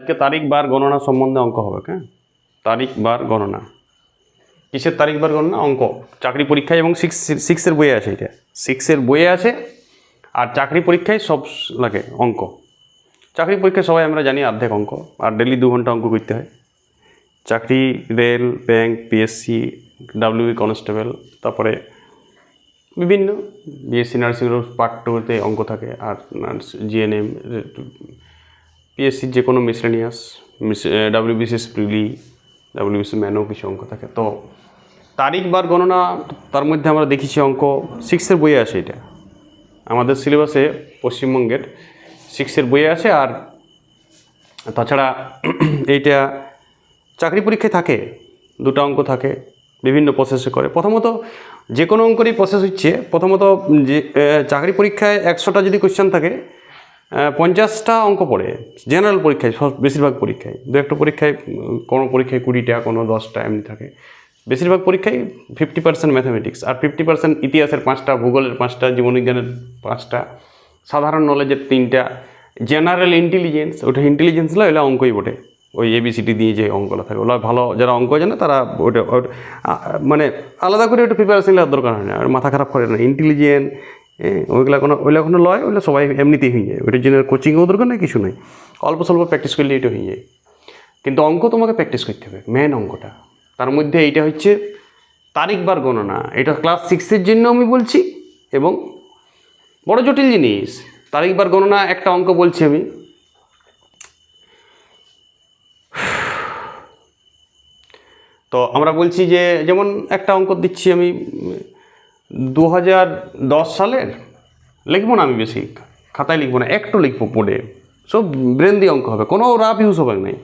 আজকে তারিখ বার গণনা সম্বন্ধে অঙ্ক হবে হ্যাঁ তারিখ বার গণনা। কিসের তারিখ বার গণনা? অঙ্ক। চাকরি পরীক্ষায় এবং সিক্স সিক্সের বইয়ে আছে এটা। সিক্সের বইয়ে আছে, আর চাকরি পরীক্ষায় সব লাগে অঙ্ক। চাকরি পরীক্ষায় সবাই আমরা জানি অর্ধেক অঙ্ক, আর ডেলি দু ঘণ্টা অঙ্ক করতে হয়। চাকরি, rail bank PSC WB constable তারপরে বিভিন্ন বিএসসি নার্সিং পার্ট টুতে অঙ্ক থাকে, আর নার্স জিএনএম পিএসসির যে কোনো miscellaneous W B C S prelim W B C ম্যানও কিছু অঙ্ক থাকে। তো তারিখ বার গণনা, তার মধ্যে আমরা দেখেছি অঙ্ক সিক্সের বইয়ে আছে এটা। আমাদের সিলেবাসে পশ্চিমবঙ্গের সিক্সের বইয়ে আছে আর তাছাড়া এইটা চাকরি পরীক্ষায় থাকে, দুটো অঙ্ক থাকে, বিভিন্ন প্রসেসে করে। প্রথমত যে কোনো অঙ্কেরই প্রসেস হচ্ছে, প্রথমত যে চাকরি পরীক্ষায় একশোটা যদি কোয়েশ্চেন থাকে পঞ্চাশটা অঙ্ক পড়ে জেনারেল পরীক্ষায়, সব বেশিরভাগ পরীক্ষায়। দু একটা পরীক্ষায় কোনো পরীক্ষায় কুড়িটা, কোনো দশটা, এমনি থাকে। বেশিরভাগ পরীক্ষায় ফিফটি পার্সেন্ট ম্যাথামেটিক্স আর ফিফটি পার্সেন্ট ইতিহাসের পাঁচটা, ভূগোলের পাঁচটা, জীবনবিজ্ঞানের পাঁচটা, সাধারণ নলেজের তিনটা জেনারেল ইন্টেলিজেন্স ওটা ইন্টেলিজেন্স নয় ওটা অঙ্কই বটে। ওই এবিসিটি দিয়ে যে অঙ্কটা থাকে, ওগুলো ভালো, যারা অঙ্ক জানে তারা ওটা- মানে আলাদা করে ওটা প্রিপারেশন নেওয়ার দরকার হয় না, আর মাথা খারাপ করে না। ইন্টেলিজেন্ট ওইগুলো কোনো ওইগুলো কোনো লয়, ওইগুলো সবাই এমনিতেই হয়ে যায়। ওইটার জন্য কোচিংও দরকার নেই, কিছু নেই। অল্প স্বল্প প্র্যাকটিস করলে এটা হয়ে যায়। কিন্তু অঙ্ক তোমাকে প্র্যাকটিস করতে হবে মেন অঙ্কটা। তার মধ্যে এইটা হচ্ছে তারিখ বার গণনা। এটা ক্লাস সিক্সের জন্য আমি বলছি এবং বড় জটিল জিনিস। তারিখ বার গণনা একটা অঙ্ক বলছি আমি। তো আমরা বলছি যে, যেমন একটা অঙ্ক দিচ্ছি আমি দু হাজার দশ সালের লিখব না আমি বেশি, খাতায় লিখব না, একটু লিখব পড়ে। সব ব্রেন দিয়ে অঙ্ক হবে, কোনো রাফ ইউজ হবে নাই।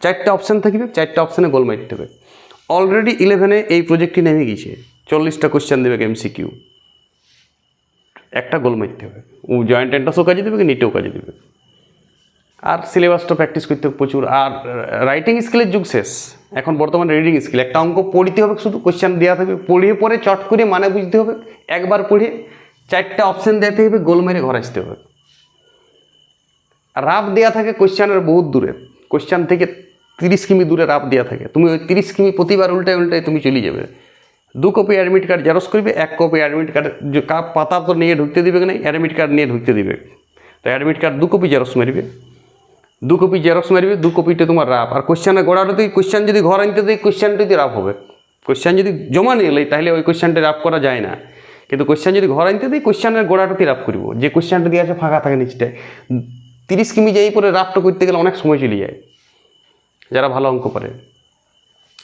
চারটে অপশান থাকবে, চারটে অপশানে গোল মারতে হবে। অলরেডি ইলেভেনে এই প্রজেক্টটি নেমে গেছে চল্লিশটা কোশ্চেন দেবে এমসিকিউ একটা গোল মারতে হবে। ও জয়েন্ট এন্টাসও কাজে দেবে কি নিটেও কাজে দেবে? আর সিলেবাসটা প্র্যাকটিস করতে প্রচুর। আর রাইটিং স্কিলের যুগ শেষ। এখন বর্তমানে রিডিং স্কিল একটা অঙ্ক পড়তে হবে, শুধু কোশ্চেন দেওয়া থাকবে, পড়িয়ে পরে চট করে মানে বুঝতে হবে, একবার পড়ে চারটা অপশান দেওয়া থাকবে, গোল মেরে ঘর আসতে হবে। রাফ দেওয়া থাকে কোশ্চেনের বহুত দূরে কোশ্চেন থেকে তিরিশ কিমি দূরে রাফ দেওয়া থাকে। তুমি ওই তিরিশ কিমি প্রতিবার উল্টায় উল্টায় তুমি চলে যাবে। দু কপি অ্যাডমিট কার্ড জেরক্স করবে, এক কপি অ্যাডমিট কার্ড কাপ, পাতা তো নিয়ে ঢুকতে দিবে না অ্যাডমিট কার্ড নিয়ে ঢুকতে দিবে। তো অ্যাডমিট কার্ড দু কপি জেরক্স মারবে। দু কপি জেরক্স মারবে, দু কপিটা তোমার রাফ আর কোশ্চেনের গোড়াটাতেই কোশ্চেন যদি ঘর আনতে দেয় কোশ্চেনটা যদি রাফ হবে। কোশ্চেন যদি জমা নিয়ে এলে, তাহলে ওই কোশ্চেনটা রাফ করা যায় না। কিন্তু কোশ্চেন যদি ঘর আনতে দিই কোশ্চেনের গোড়াটাতেই রাফ করব। যে কোশ্চেনটা দিয়ে আছে ফাঁকা থাকে নিচটায়। তিরিশ কিমি যাই পরে রাফটা করতে গেলে অনেক সময় চলে যায়। যারা ভালো অঙ্ক করে।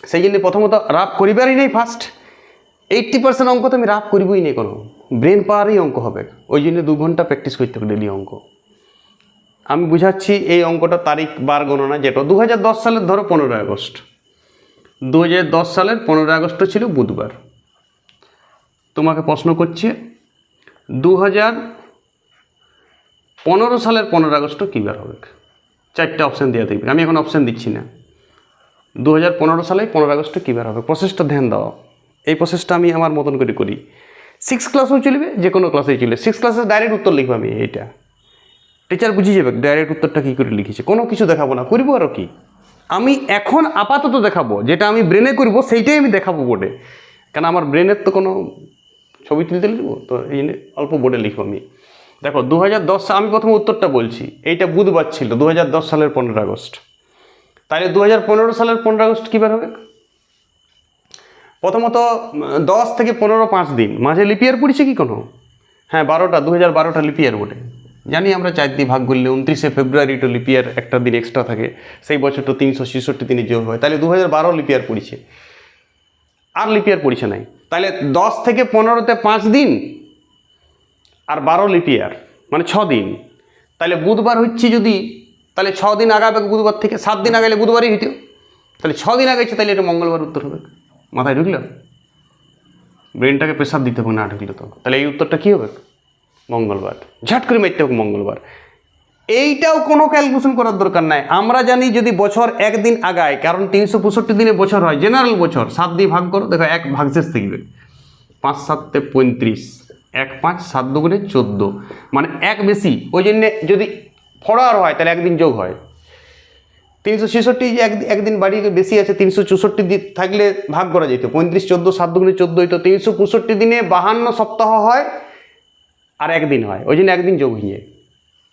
সেই জন্য প্রথমত রাফ করিবারই নেই ফার্স্ট এইট্টি পার্সেন্ট অঙ্ক তো আমি রাফ করবই নেই কোনো। ব্রেন পাওয়ারই অঙ্ক হবে। ওই জন্য দু ঘণ্টা প্র্যাকটিস করতে হবে ডেলি অঙ্ক। আমি বুঝাচ্ছি এই অঙ্কটা তারিখ, বার, গণনা, যেটা। দু হাজার দশ সালের, ধরো পনেরোই আগস্ট। দু হাজার দশ সালের, পনেরোই আগস্ট ছিল বুধবার। তোমাকে প্রশ্ন করছে দু পনেরো সালের পনেরো আগস্ট কী বার হবে? চারটে অপশান দেওয়া থাকবে। আমি এখন অপশান দিচ্ছি না। দু হাজার পনেরো সালে পনেরো আগস্ট কী বার হবে? প্রসেসটা ধ্যান দাও। এই প্রসেসটা আমি আমার মতন করে করি। সিক্স ক্লাসেও চলবে যে কোনো ক্লাসেই চলবে। সিক্স ক্লাসে ডাইরেক্ট উত্তর লিখব আমি, এইটা। টিচার বুঝিয়ে যাবে ডাইরেক্ট উত্তরটা কী করে লিখেছে? কোনো কিছু দেখাবো না, করব আরও কি? আমি এখন আপাতত দেখাবো, যেটা আমি ব্রেনে করব, সেইটাই আমি দেখাবো বোর্ডে কেন আমার ব্রেনের তো কোনো ছবি তুলতে লিখব? তো এই অল্প বোর্ডে লিখব আমি। দেখো দু হাজার দশ আমি প্রথমে উত্তরটা বলছি, এইটা বুধবার ছিল দু হাজার দশ সালের পনেরো আগস্ট। তাহলে দু হাজার পনেরো সালের পনেরো আগস্ট কী বার হবে? প্রথমত, দশ থেকে পনেরো পাঁচ দিন, মাঝে লিপিয়ার পড়েছে কি কোনো? হ্যাঁ বারোটা দু হাজার বারোটা লিপিয়ার বটে জানি আমরা চার দিয়ে ভাগ করলে উনত্রিশে ফেব্রুয়ারি টু লিপিয়ার একটা দিন এক্সট্রা থাকে, সেই বছরটা তিনশো ছেষট্টি দিনে যোগ হয়। তাহলে দু হাজার বারো লিপিয়ার পড়েছে। আর লিপিয়ার পড়েছে নাই। তাহলে দশ থেকে পনেরোতে পাঁচ দিন আর বারো লিপিয়ার মানে ছ দিন। তাহলে বুধবার হচ্ছে যদি, তাহলে ছ দিন আগাবে বুধবার থেকে, সাত দিন আগালে বুধবারই হইতো। তাহলে ছ দিন আগাইছে তাহলে এটা মঙ্গলবার উত্তর হবে। মাথায় ঢুকলো? ব্রেনটাকে প্রেশার দিতে হবে, না ঢুকলে তো। তাহলে এই উত্তরটা কী হবে? মঙ্গলবার। ঝাট করে মারতে হোক মঙ্গলবার। এইটাও কোনো ক্যালকুলেশন করার দরকার নাই। আমরা জানি যদি বছর একদিন আগায়, কারণ তিনশো পঁয়ষট্টি দিনে বছর হয় জেনারেল বছর, সাত দিয়ে ভাগ করো, দেখো এক ভাগ শেষ থাকবে পাঁচ, সাতে পঁয়ত্রিশ, এক, পাঁচ, সাত দুগুণে চোদ্দ। মানে এক বেশি, ওই জন্যে যদি ফড়ার হয়, তাহলে একদিন যোগ হয়। তিনশো ছেষট্টি এক, একদিন বাড়ি বেশি আছে, তিনশো চৌষট্টি দিন থাকলে ভাগ করা যেত। পঁয়ত্রিশ, চোদ্দ, সাত দুগুণে চোদ্দ হইতো। তিনশো পঁয়ষট্টি দিনে বাহান্ন সপ্তাহ হয় আর একদিন হয়, ওই জন্য একদিন যোগ হয়ে যায়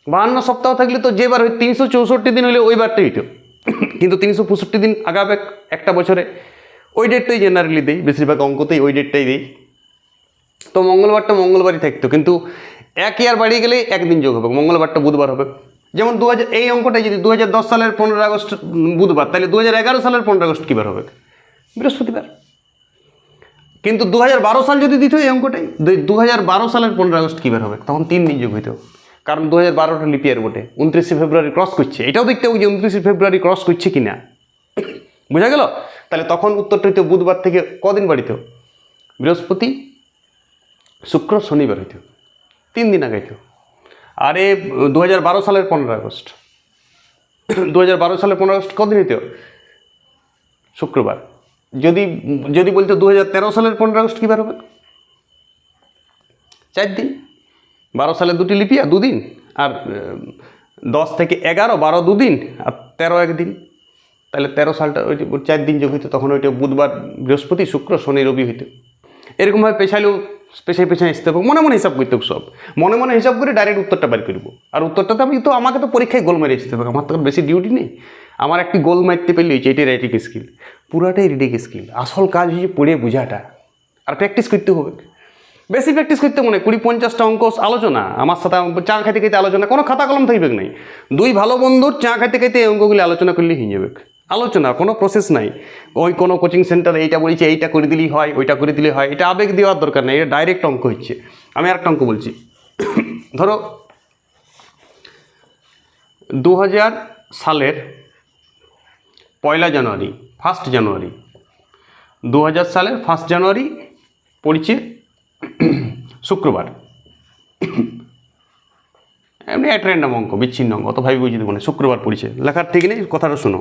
বাহান্ন সপ্তাহ থাকলে তো যেবার হয় তিনশো চৌষট্টি দিন হলে ওই বারটা হইতো। কিন্তু তিনশো পঁয়ষট্টি দিন আগাবে একটা বছরে। ওই ডেটটাই জেনারেলি দেই, বেশিরভাগ অঙ্কতেই ওই ডেটটাই দেই। তো মঙ্গলবারটা মঙ্গলবারই থাকতো, কিন্তু এক ইয়ার বাড়িয়ে গেলেই একদিন যোগ হবে মঙ্গলবারটা বুধবার হবে। যেমন দু হাজার এই অঙ্কটাই যদি দু হাজার দশ সালের পনেরো আগস্ট বুধবার, তাহলে দু হাজার এগারো সালের পনেরো আগস্ট কী বার হবে? বৃহস্পতিবার। কিন্তু দু হাজার বারো সাল যদি দিত এই অঙ্কটাই। দু হাজার বারো সালের পনেরো আগস্ট কী বের হবে? তখন তিন দিন যোগ হইতো কারণ দু হাজার বারোটা লিপিয়ার বটে। উনত্রিশে ফেব্রুয়ারি ক্রস করছে। এটাও দেখতে হবে যে উনত্রিশে ফেব্রুয়ারি ক্রস করছে কি না বোঝা গেল? তাহলে তখন উত্তরটা হইতো বুধবার থেকে কদিন বাড়িত বৃহস্পতি, শুক্র, শনিবার হইতো তিন দিন আগে হইতো আরে দু হাজার বারো সালের পনেরো আগস্ট। দু হাজার বারো সালের পনেরো আগস্ট কদিন হইতো শুক্রবার। যদি যদি বলতো দু হাজার তেরো সালের পনেরো আগস্ট কী বার হবে? চার দিন। বারো সালে দুটি লিপিয়া দুদিন। আর দশ থেকে এগারো, বারো দুদিন আর তেরো একদিন। তাহলে তেরো সালটা ওই চার দিন যোগ হইতো, তখন ওইটা বুধবার, বৃহস্পতি, শুক্র, শনি, রবি হইতো। এরকমভাবে পেছাইলেও পেছাই পেছাই আসতে হবে। মনে মনে হিসাব করতে হবে সব। মনে মনে হিসাব করে ডাইরেক্ট উত্তরটা বের করব। আর উত্তরটাতে আমি তো, আমাকে তো পরীক্ষায় গোল মেরে আসতে হবে। আমার তো বেশি ডিউটি নেই। আমার একটি গোল মারতে পেলে হয়েছে, এটাই রাইটিং স্কিল পুরাটাই রিডিং স্কিল। আসল কাজ হচ্ছে পড়ে বোঝাটা। আর প্র্যাকটিস করতে হবে। বেশি প্র্যাকটিস করতে মনে কুড়ি পঞ্চাশটা অঙ্ক আলোচনা। আমার সাথে চা খাইতে খাইতে আলোচনা, কোনো খাতা কলম থাকবে নাই? দুই ভালো বন্ধুর চা খাইতে খাইতে এই অঙ্কগুলি আলোচনা করলে হয়ে যাবে। আলোচনা, কোনো প্রসেস নাই। ওই কোনো কোচিং সেন্টারে এইটা বলছে, এইটা করে দিলেই হয়, ওইটা করে দিলে হয়। এটা আবেগ দেওয়ার দরকার নেই, এটা ডাইরেক্ট অঙ্ক হচ্ছে। আমি আরেকটা অঙ্ক বলছি। ধরো দু হাজার সালের পয়লা জানুয়ারি ফার্স্ট জানুয়ারি। দু হাজার সালের ফার্স্ট জানুয়ারি, পড়ছে শুক্রবার। এমনি এক র্যান্ডাম অঙ্ক, বিচ্ছিন্ন অঙ্ক, অত ভাবি বুঝিয়ে দেবো না, শুক্রবার পড়ছে। লেখার ঠিক নেই, কথাটা শোনো।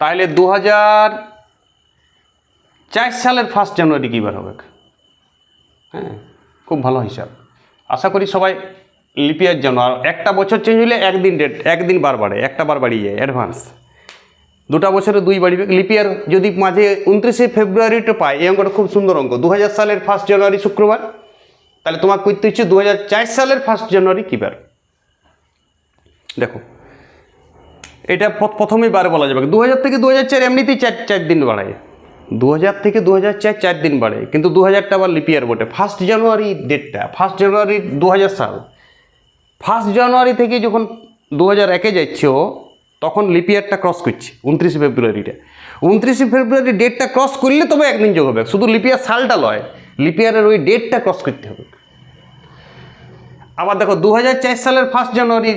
তাহলে দু হাজার চার সালের ফার্স্ট জানুয়ারি কী বার হবে? হ্যাঁ খুব ভালো হিসাব। আশা করি সবাই লিপিয়ার জন্য আর একটা বছর চেঞ্জ হলে একদিন ডেট একদিন বার বাড়ে, একটা বার বাড়িয়ে যায় অ্যাডভান্স দুটা বছরে দুই বাড়িবে লিপিয়ার যদি মাঝে উনত্রিশে ফেব্রুয়ারিটা পায়, এই অঙ্কটা খুব সুন্দর অঙ্ক। দু হাজার সালের ফার্স্ট জানুয়ারি শুক্রবার। তাহলে তোমার করতে হচ্ছে দু হাজার চার সালের ফার্স্ট জানুয়ারি কী বার? দেখো, এটা প্রথমেই বারে বলা যাবে। দু হাজার থেকে দু হাজার চার এমনিতেই চার চার দিন বাড়ায়। দু হাজার থেকে দু হাজার চার চার দিন বাড়ে কিন্তু দু হাজারটা আবার লিপিয়ার বটে। ফার্স্ট জানুয়ারি ডেটটা ফার্স্ট জানুয়ারি দু হাজার সাল। ফার্স্ট জানুয়ারি থেকে যখন দু হাজার একে যাচ্ছে তখন লিপিয়ারটা ক্রস করছে, উনত্রিশে ফেব্রুয়ারিটা। উনত্রিশে ফেব্রুয়ারি ডেটটা ক্রস করলে তবে একদিন যোগ হবে। শুধু লিপিয়ার সালটা লয় লিপিয়ারের ওই ডেটটা ক্রস করতে হবে। আবার দেখো দু হাজার চার সালের ফার্স্ট জানুয়ারি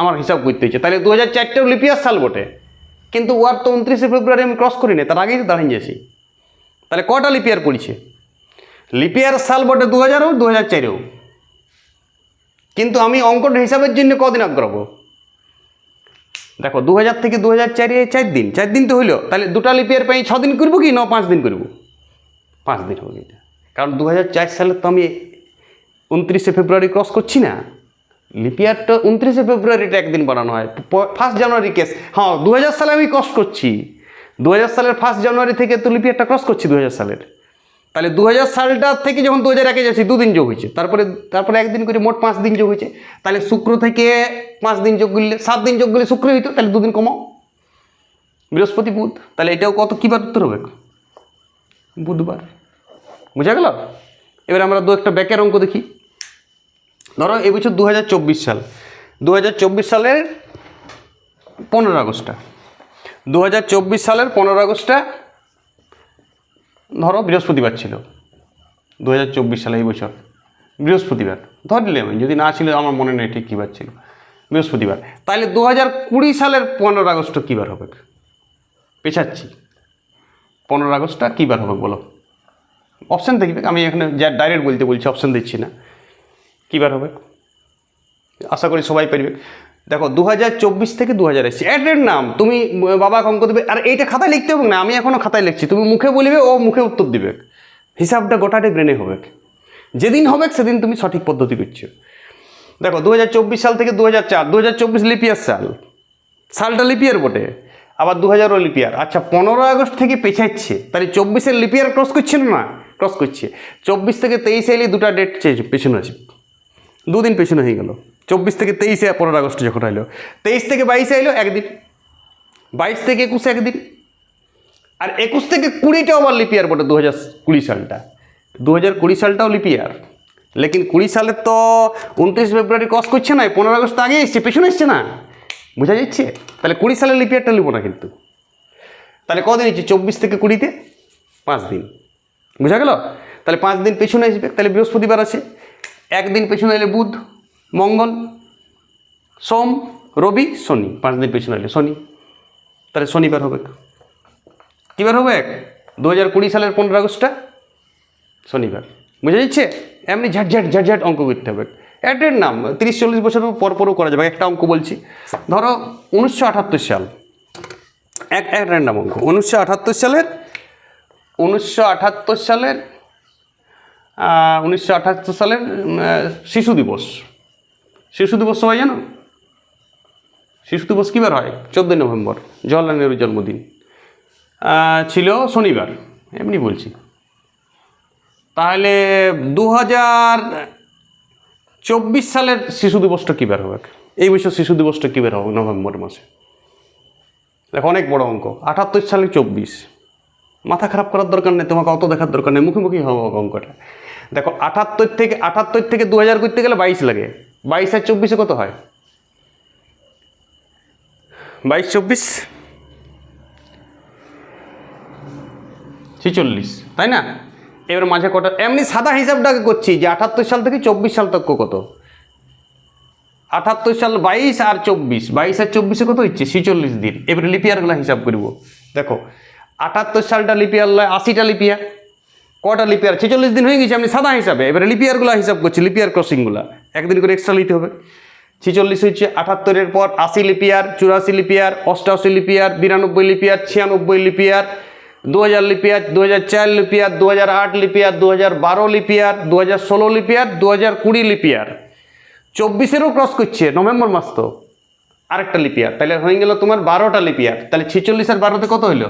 আমার হিসাব করতে হচ্ছে। তাহলে দু হাজার চারটেও লিপিয়ার সাল বটে। কিন্তু ওয়ার তো উনত্রিশে ফেব্রুয়ারি আমি ক্রস করি না তার আগেই দাঁড়িয়ে যাচ্ছি তাহলে কটা লিপিয়ার পড়ছে? লিপিয়ার সাল বটে দু হাজারও দু হাজার চারেও। কিন্তু আমি অঙ্কটা হিসাবের জন্য কদিন আগ্রহ দেখো দু হাজার থেকে দু হাজার চারে চার দিন চার দিন তো হইল। তাহলে দুটা লিপিয়ার পাই ছ দিন করব কি, ন পাঁচ দিন করব? পাঁচ দিন হবে এটা। কারণ দু হাজার চার সালে তো আমি উনত্রিশে ফেব্রুয়ারি ক্রস করছি না। লিপিয়ারটা উনত্রিশে ফেব্রুয়ারিটা একদিন বানানো হয়। ফার্স্ট জানুয়ারি কেস হ্যাঁ দু হাজার সালে আমি ক্রস করছি। দু হাজার সালের ফার্স্ট জানুয়ারি থেকে তো লিপিয়ারটা ক্রস করছি দু হাজার সালের। তাহলে দু হাজার সালটা থেকে যখন দু হাজার একে দুদিন যোগ হয়েছে। তারপরে তারপরে একদিন করে মোট পাঁচ দিন যোগ হয়েছে। তাহলে শুক্র থেকে পাঁচ দিন যোগ করলে, সাত দিন যোগ করলে শুক্র হইতো, তাহলে দুদিন কমাও। বৃহস্পতি বুধ, তাহলে এটাও কত, কী বার উত্তর হবে? বুধবার। বুঝা গেল? এবার আমরা দু একটা ব্যাকের অঙ্ক দেখি। ধরো এবছর দু হাজার চব্বিশ সাল। দু হাজার চব্বিশ সালের পনেরো আগস্টটা। দু হাজার চব্বিশ সালের পনেরো আগস্টটা ধরো বৃহস্পতিবার ছিল দু হাজার চব্বিশ সালে এই বছর, বৃহস্পতিবার। ধরলে আমি যদি না ছিল আমার মনে নেই ঠিক কী বার ছিল। বৃহস্পতিবার। তাহলে দু কুড়ি সালের পনেরো আগস্ট কী বার হবে? পেছাচ্ছি। পনেরো আগস্টটা কী বার হবে বলো? অপশান দেখবে আমি এখানে যা ডাইরেক্ট বলতে বলছি অপশান দিচ্ছি না। কী বার হবে? আশা করি সবাই পারবে। দেখো দু হাজার চব্বিশ থেকে দু হাজার এসছি অ্যাডের নাম, তুমি বাবা অঙ্ক দেবে। আর এইটা খাতায় লিখতে হবে না, আমি এখনও খাতায় লিখছি। তুমি মুখে বলিবে, ও মুখে উত্তর দিবে। হিসাবটা গোটাটাই ব্রেনে হবে। যেদিন হবে, সেদিন তুমি সঠিক পদ্ধতি করছ দেখো দু হাজার চব্বিশ সাল থেকে দু হাজার চার দু লিপিয়ার সাল। সালটা লিপিয়ার বটে। আবার দু হাজারও লিপিয়ার আচ্ছা পনেরো আগস্ট থেকে পেছাচ্ছে। তাহলে চব্বিশের লিপিয়ার ক্রস করছিল না? ক্রস করছে। চব্বিশ থেকে তেইশে এলে দুটা ডেট পেছনে আছে দুদিন পেছনে হয়ে গেল। চব্বিশ থেকে তেইশে পনেরো আগস্ট যখন এলো তেইশ থেকে বাইশে এলো একদিন, বাইশ থেকে একুশে একদিন, আর একুশ থেকে কুড়িটাও আবার লিপিয়ার বটে দু হাজার কুড়ি সালটা। দু হাজার কুড়ি সালটাও লিপিয়ার লেকিন কুড়ি সালের তো উনত্রিশ ফেব্রুয়ারি ক্রস করছে না পনেরো আগস্ট আগে এসছে, পেছনে এসছে না। বোঝা যাচ্ছে? তাহলে কুড়ি সালের লিপিয়ারটা নিব না কিন্তু। তাহলে কদিন হচ্ছে চব্বিশ থেকে কুড়িতে? পাঁচ দিন। বোঝা গেল? তাহলে পাঁচ দিন পেছনে আসবে, তাহলে বৃহস্পতিবার আছে। একদিন পেছনে এলে বুধ মঙ্গল, সোম, রবি, শনি। পাঁচ দিন পেছনে এলে শনি। তাহলে শনিবার হবে। কীবার হবে? এক দু হাজার কুড়ি সালের পনেরো আগস্টটা? শনিবার বুঝা যাচ্ছে? এমনি ঝাটঝাট ঝাটঝাট অঙ্ক করতে হবে। এটের নাম, তিরিশ, চল্লিশ বছর পর পরও করা যাবে। একটা অঙ্ক বলছি। ধরো, উনিশশো আটাত্তর সাল। এক এক র্যান্ডাম অঙ্ক। উনিশশো আটাত্তর সালের, উনিশশো আটাত্তর সালের উনিশশো আটাত্তর সালের শিশু দিবস। শিশু দিবস সবাই জানো? শিশু দিবস কীবার হয়? চোদ্দোই নভেম্বর, জওয়াহরলাল নেহরুর জন্মদিন। ছিল শনিবার, এমনি বলছি। তাহলে দু হাজার চব্বিশ সালের শিশু দিবসটা কী বের হবে? এই বছর শিশু দিবসটা কী বের হবে? নভেম্বর মাসে। দেখো, অনেক বড় অঙ্ক। আটাত্তর সালে চব্বিশ। মাথা খারাপ করার দরকার নেই, তোমাকে অত দেখার দরকার নেই মুখোমুখি হবে অঙ্কটা। দেখো, আটাত্তর থেকে আটাত্তর থেকে দু হাজার করতে গেলে বাইশ লাগে। বাইশ আর চব্বিশে কত হয়? বাইশ চব্বিশ? ছেচল্লিশ তাই না? এবার মাঝে কটা এমনি সাদা হিসাবটাকে করছি যে আটাত্তর সাল থেকে চব্বিশ সাল তক কত? আটাত্তর সাল বাইশ আর চব্বিশ বাইশ আর চব্বিশে কত হচ্ছে? ছেচল্লিশ দিন। এবারে লিপিয়ারগুলো হিসাব করব। দেখো আটাত্তর সালটা লিপিয়ার লয় আশিটা লিপিয়া কটা লিপিয়ার ছেচল্লিশ দিন হয়ে গেছে আমি সাদা হিসাবে। এবারে লিপিয়ারগুলো হিসাব করছি লিপিয়ার ক্রসিংগুলো একদিন করে এক্সট্রা নিতে হবে ছেচল্লিশ হচ্ছে আটাত্তরের পর আশি লিপিয়ার চুরাশি লিপিয়ার অষ্টাশি লিপিয়ার বিরানব্বই লিপিয়ার ছিয়ানব্বই লিপিয়ার দু হাজার লিপিয়ার দু হাজার চার লিপিয়ার দু হাজার আট লিপিয়ার দু হাজার বারো লিপিয়ার দু হাজার ষোলো লিপিয়ার দু হাজার কুড়ি লিপিয়ার চব্বিশেরও ক্রস করছে নভেম্বর মাস তো আরেকটা লিপিয়ার তাহলে হয়ে গেল তোমার বারোটা লিপিয়ার তাহলে ছেচল্লিশ আর বারোতে কত হইল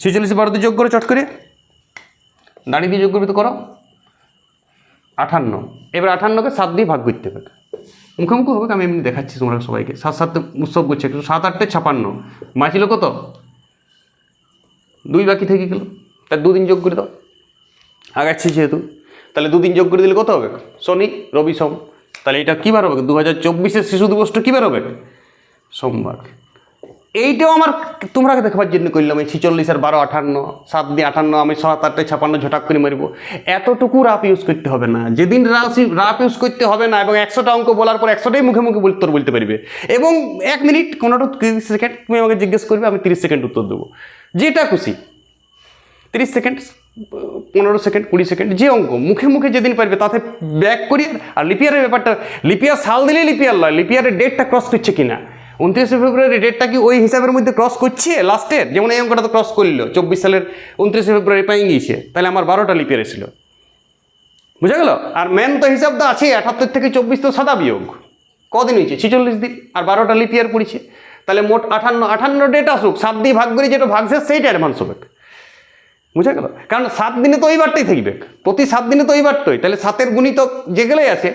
ছেচল্লিশ বারোতে যোগ করে চট করে দাঁড়িয়ে দিয়ে যোগ করবে তো করো আঠান্ন। এবার আঠান্নকে সাত দিয়ে ভাগ করতে হবে। মুখোমুখি হবে, আমি এমনি দেখাচ্ছি তোমরা সবাইকে। সাত সাতটা উৎসব করছে একটু সাত আটটে ছাপান্ন। মাছিল কত? দুই বাকি থেকে গেল। তার দুদিন যোগ করে দাও। আগাচ্ছি যেহেতু। তাহলে দুদিন যোগ করে দিলে কত হবে? শনি, রবি, সোম। তাহলে এটা কী বার হবে? দু হাজার চব্বিশের শিশু দিবসটা কী বার হবে? সোমবার। এইটাও আমার তোমরা দেখবার জন্য করলাম এই ছিচল্লিশ আর বারো আঠান্ন, সাত দিয়ে আঠান্ন, আমি সাত আটটায় ছাপান্ন ঝটাক করে মারিব। এতটুকু রাপ ইউজ করতে হবে না। যেদিন রাপ ইউজ করতে হবে না এবং একশোটা অঙ্ক বলার পর একশোটাই মুখে মুখে বল- তোর বলতে পারবে। এবং এক মিনিট, কোনোটা তিরিশ সেকেন্ড তুমি আমাকে জিজ্ঞেস করবে, আমি তিরিশ সেকেন্ড উত্তর দেবো। যেটা খুশি। তিরিশ সেকেন্ড পনেরো সেকেন্ড কুড়ি সেকেন্ড যে অঙ্ক, মুখে মুখে যেদিন পারবে, তাতে ব্যাক করি আর লিপিয়ারের ব্যাপারটা লিপিয়ার সাল দিলেই লিপিয়ার লয়, লিপিয়ারের ডেটটা ক্রস করছে কিনা। উনত্রিশে ফেব্রুয়ারি ডেটটা কি ওই হিসাবের মধ্যে ক্রস করছে? লাস্টের যেমন এই অঙ্কটা তো ক্রস করল, চব্বিশ সালের উনত্রিশে ফেব্রুয়ারি পাই গিয়েছে তাহলে আমার বারোটা লিপিয়ার এসেছিল। বুঝা গেল? আর মেন তো হিসাব তো আছে আটাত্তর থেকে চব্বিশ তো সাদা বিয়োগ। কদিন হয়েছে? ছেচল্লিশ দিন। আর বারোটা লিপিয়ার পড়েছে। তাহলে মোট আঠান্ন আঠান্ন ডেট আসুক, সাত দিয়ে ভাগ করে যেটা ভাগছে সেইটা অ্যাডভান্স হবে। বুঝা গেল? কারণ সাত দিনে তো ওই বারটাই থাকবে। প্রতি সাত দিনে তো ওই বারটাই। তাহলে সাতের গুণিতক যেগুলোই আছে,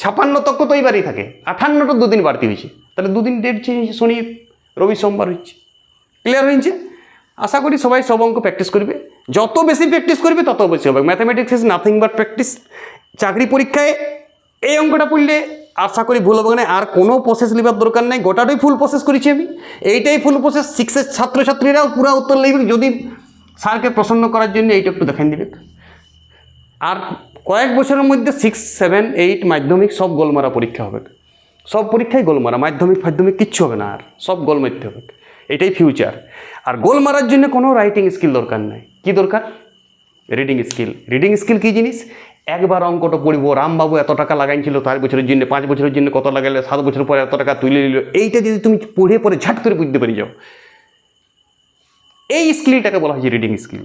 ছাপান্ন তক্ক তো ওই বারই থাকে। আঠান্নটা দুদিন বাড়তি হয়েছে। তাহলে দুদিন ডেট চেঞ্জ শনি, রবি, সোমবার হচ্ছে। ক্লিয়ার হয়েছে? আশা করি সবাই সব অঙ্ক প্র্যাকটিস করবে। যত বেশি প্র্যাকটিস করবে, তত বেশি হবে। Mathematics is nothing but practice চাকরি পরীক্ষায় এই অঙ্কটা পড়লে আশা করি ভুল হবে না। আর কোনো প্রসেস নেবার দরকার নেই। গোটাটাই ফুল প্রসেস করেছি আমি। এইটাই ফুল প্রসেস সিক্সের ছাত্রছাত্রীরাও পুরো উত্তর লিখবে। যদি স্যারকে প্রসন্ন করার জন্য এইটা একটু দেখান দিবে। আর কয়েক বছরের মধ্যে সিক্স সেভেন এইট মাধ্যমিক সব গোলমারা পরীক্ষা হবে। সব পরীক্ষাই গোলমারা, মাধ্যমিক ফাধ্যমিক কিচ্ছু হবে না আর, সব গোল মারতে হবে। এটাই ফিউচার আর গোল মারার জন্য কোনো রাইটিং স্কিল দরকার নাই। কি দরকার? রিডিং স্কিল রিডিং স্কিল কী জিনিস? একবার অঙ্কটা পড়ব, রামবাবু এত টাকা লাগাইছিল চার বছরের জন্য, পাঁচ বছরের জন্য কত লাগালে সাত বছর পরে এত টাকা তুলে নিল, এইটা যদি তুমি পড়ে পড়ে ঝাট করে বুঝতে পারি যাও। এই স্কিলটাকে বলা হয়েছে রিডিং স্কিল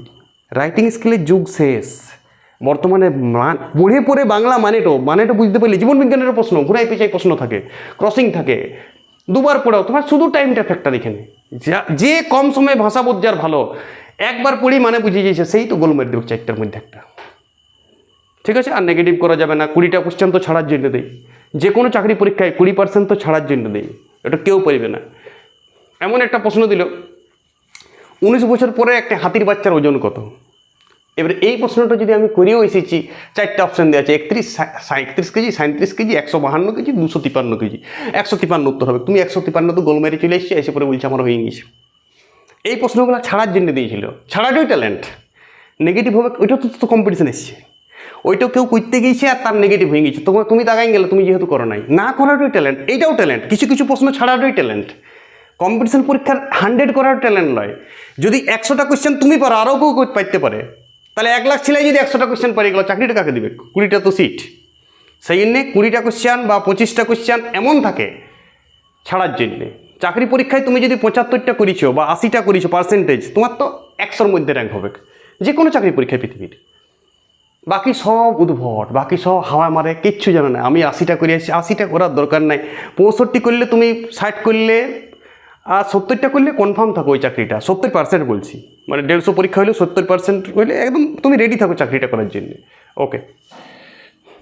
রাইটিং স্কিলের যুগ শেষ। বর্তমানে পড়ে পড়ে বাংলা মানেটো, মানেটা বুঝতে পারলে জীবন বিজ্ঞানের প্রশ্ন, ঘুরাই পেঁচাই প্রশ্ন থাকে ক্রসিং থাকে, দুবার পড়াও, তোমার শুধু টাইমটা ফ্যাক্টর এখানে। যা, যে কম সময়ে ভাষা বোধ যার ভালো, একবার পড়ি মানে বুঝে গিয়েছে, সেই তো গোল মেরে দেবে চারটার মধ্যে একটা। ঠিক আছে? আর নেগেটিভ করা যাবে না, কুড়িটা কোশ্চেন তো ছাড়ার জন্য দেই। যে কোনো চাকরি পরীক্ষায় কুড়ি পার্সেন্ট তো ছাড়ার জন্য দেই, এটা কেউ পারবে না। এমন একটা প্রশ্ন দিল, উনিশ বছর পরে একটা হাতির বাচ্চার ওজন কত? এবার এই প্রশ্নটা যদি আমি করেও এসেছি, চারটে অপশান দেওয়া আছে, একত্রিশ সাঁত্রিশ কেজি সাঁত্রিশ কেজি, একশো বাহান্ন কেজি, দুশো তিপান্ন কেজি। একশো তিপান্ন উত্তর হবে। তুমি একশো তিপান্ন তো গোল মেরে চলে এসেছি, এসে পরে বলছে আমার হয়ে গেছে এই প্রশ্নগুলো ছাড়ার জন্য দিয়েছিল। ছাড়াটাই ট্যালেন্ট নেগেটিভ হবে, ওইটা তো কম্পিটিশন এসছে। ওইটাও কেউ করতে গিয়েছে আর তার নেগেটিভ হয়ে গেছে তোমার তুমি তাকাই গেলে তুমি যেহেতু করো নাই। না করাটাই ট্যালেন্ট এইটাও ট্যালেন্ট কিছু কিছু প্রশ্ন ছাড়াটাই ট্যালেন্ট কম্পিটিশন পরীক্ষার হান্ড্রেড করার ট্যালেন্ট নয় যদি একশোটা কোয়েশ্চেন তুমি পারো আরও কেউ পাইতে পারে। তাহলে এক লাখ ছেলে যদি একশোটা কোয়েশ্চেন পারে গেলো, চাকরিটা কাকে দিবে? কুড়িটা তো সিট সেই জন্যে কুড়িটা কোয়েশ্চেন বা পঁচিশটা কোয়েশ্চেন এমন থাকে ছাড়ার জন্যে। চাকরি পরীক্ষায় তুমি যদি পঁচাত্তরটা করিছো বা আশিটা করিছো পার্সেন্টেজ তোমার তো একশোর মধ্যে র্যাঙ্ক হবে। যে কোনো চাকরি পরীক্ষায় পৃথিবীর। বাকি সব উদ্ভট, বাকি সব হাওয়া মারে, কিচ্ছু জানে না। আমি আশিটা করে আসছি আশিটা করার দরকার নাই। পঁয়ষট্টি করলে তুমি ষাট করলে আর সত্তরটা করলে কনফার্ম থাকো ওই চাকরিটা। সত্তর পার্সেন্ট বলছি। মানে দেড়শো পরীক্ষা হলে সত্তর পার্সেন্ট হলে একদম তুমি রেডি থাকো চাকরিটা করার জন্য। ওকে